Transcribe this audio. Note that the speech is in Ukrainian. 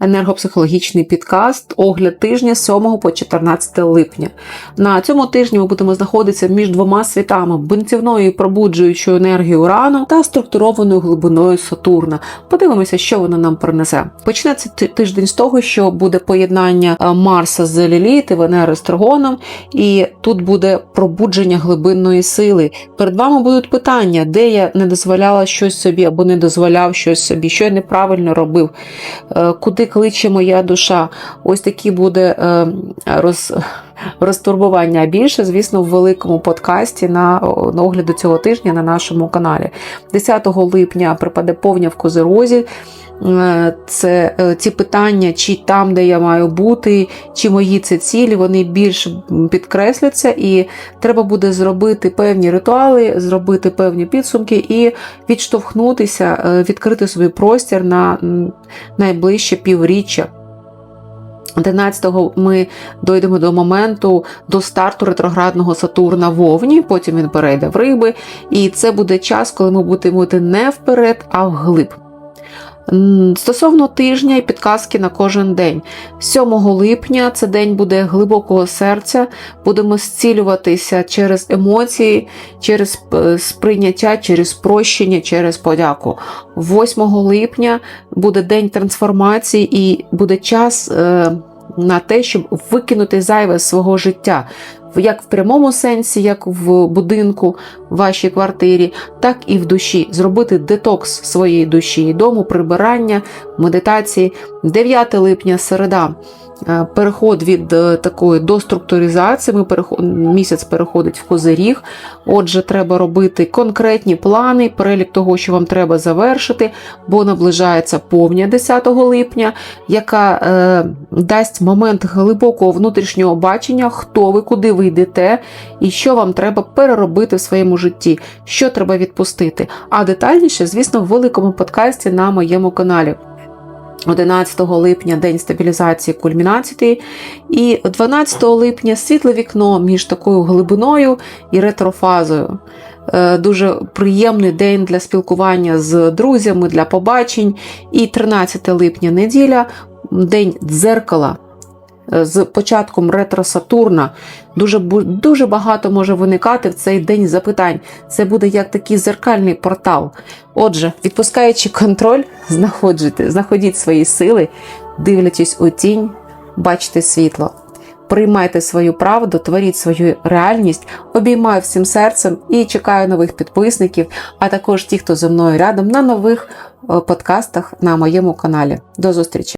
енергопсихологічний підкаст огляд тижня з 7 по 14 липня. На цьому тижні ми будемо знаходитися між двома світами бунтівною пробуджуючою енергією Урану та структурованою глибиною Сатурна. Подивимося, що воно нам принесе. Почнеться тиждень з того, що буде поєднання е, Марса з Ліліт і Венери з Тригоном, і тут буде пробудження глибинної сили. Перед вами будуть питання, де я не дозволяла щось собі або не дозволяв щось собі, що я неправильно робив, е, куди кличе моя душа. Ось такі буде е, роз, розтурбування. Більше, звісно, в великому подкасті на, на огляду цього тижня на нашому каналі. 10 липня припаде повня в Козерозі. Е, Це е, ці питання, чи там, де я маю бути, чи мої це цілі, вони більш підкресляться, і треба буде зробити певні ритуали, зробити певні підсумки і відштовхнутися, е, відкрити собі простір на найближче півріччя. 11-го ми дойдемо до моменту до старту ретроградного Сатурна в Овні, потім він перейде в риби, і це буде час, коли ми будемо йти не вперед, а вглиб. Стосовно тижня і підказки на кожен день. 7 липня це день буде глибокого серця. Будемо зцілюватися через емоції, через е, сприйняття, через прощення, через подяку. 8 липня буде день трансформації і буде час е, на те, щоб викинути зайве з свого життя. Як в прямому сенсі, як в будинку, в вашій квартирі, так і в душі. Зробити детокс своєї душі дому, прибирання, медитації. 9 липня, середа. Е, Переход від е, такої до структуризації. Ми переход, місяць переходить в козиріг. Отже, треба робити конкретні плани, перелік того, що вам треба завершити, бо наближається повня 10 липня, яка е, дасть момент глибокого внутрішнього бачення, хто ви, куди ви йдете, і що вам треба переробити в своєму житті, що треба відпустити. А детальніше, звісно, в великому подкасті на моєму каналі. 11 липня день стабілізації кульмінації, і 12 липня світле вікно між такою глибиною і ретрофазою. Е, Дуже приємний день для спілкування з друзями, для побачень. І 13 липня неділя, день дзеркала. З початком ретро Сатурна дуже, дуже багато може виникати в цей день запитань. Це буде як такий зеркальний портал. Отже, відпускаючи контроль, знаходіть свої сили, дивлячись у тінь, бачите світло. Приймайте свою правду, творіть свою реальність, обіймаю всім серцем і чекаю нових підписників, а також ті, хто зі мною рядом на нових е, подкастах на моєму каналі. До зустрічі!